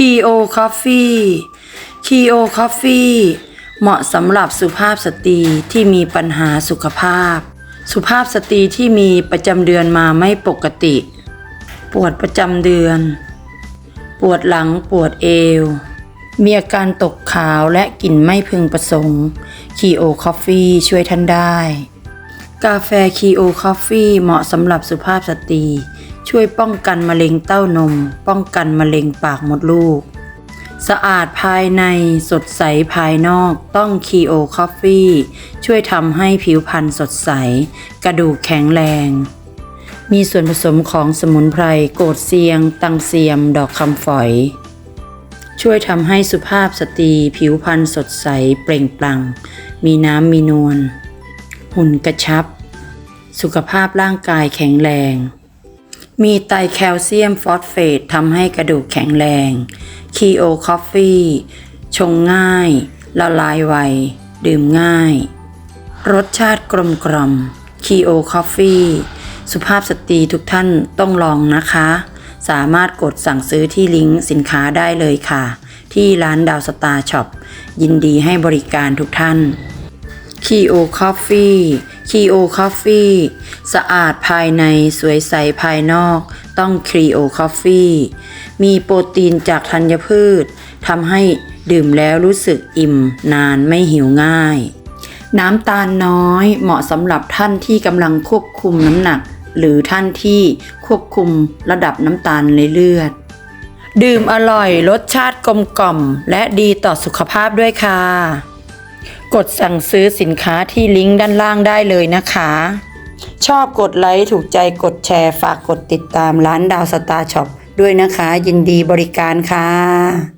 คีโอคอฟฟี่คีโอคอฟฟี่เหมาะสำหรับสุภาพสตรีที่มีปัญหาสุขภาพ สุภาพสตรีที่มีประจำเดือนมาไม่ปกติ ปวดประจำเดือน ปวดหลังปวดเอว มีอาการตกขาวและกลิ่นไม่พึงประสงค์คีโอคอฟฟี่ช่วยท่านได้ กาแฟคีโอคอฟฟี่เหมาะสำหรับสุภาพสตรี ช่วยป้องกันมะเร็งเต้านม ป้องกันมะเร็งปากมดลูก สะอาดภายในสดใสภายนอกต้องคีโอคอฟฟี่ช่วยทำให้ผิวพรรณสดใส กระดูกแข็งแรง มีส่วนผสมของสมุนไพรโกดเซียง ตังเซียม ดอกคำฝอย ช่วยทำให้สุภาพสตรีผิวพรรณสดใสเปล่งปลั่ง มีน้ำมีนวลหุ่นกระชับ สุขภาพร่างกายแข็งแรง มีไตรแคลเซียมฟอสเฟตทำให้กระดูกแข็งแรง คีโอคอฟฟี่ชงง่าย ละลายไว ดื่มง่าย รสชาติกลมกล่อมคีโอคอฟฟี่สุภาพสตรีทุกท่านต้องลองนะคะ สามารถกดสั่งซื้อที่ลิงก์สินค้าได้เลยค่ะ ที่ร้านดาวสตาร์ช็อปยินดีให้บริการทุกท่านคีโอคอฟฟี่ คีโอคอฟฟี่สะอาดภายในสวยใสภายนอก ต้องคีโอคอฟฟี่มีโปรตีนจากธัญพืชทำให้ดื่มแล้วรู้สึกอิ่มนานไม่หิวง่าย น้ำตาลน้อยเหมาะสำหรับท่านที่กำลังควบคุมน้ำหนัก หรือท่านที่ควบคุมระดับน้ำตาลในเลือด ดื่มอร่อยรสชาติกลมกล่อม และดีต่อสุขภาพด้วยค่ะ กดสั่งซื้อสินค้าที่ลิงก์ด้านล่างได้เลยนะคะ ชอบกดไลค์ถูกใจกดแชร์ ฝากกดติดตามร้านดาวสตาร์ช็อปด้วยนะคะ ยินดีบริการค่ะ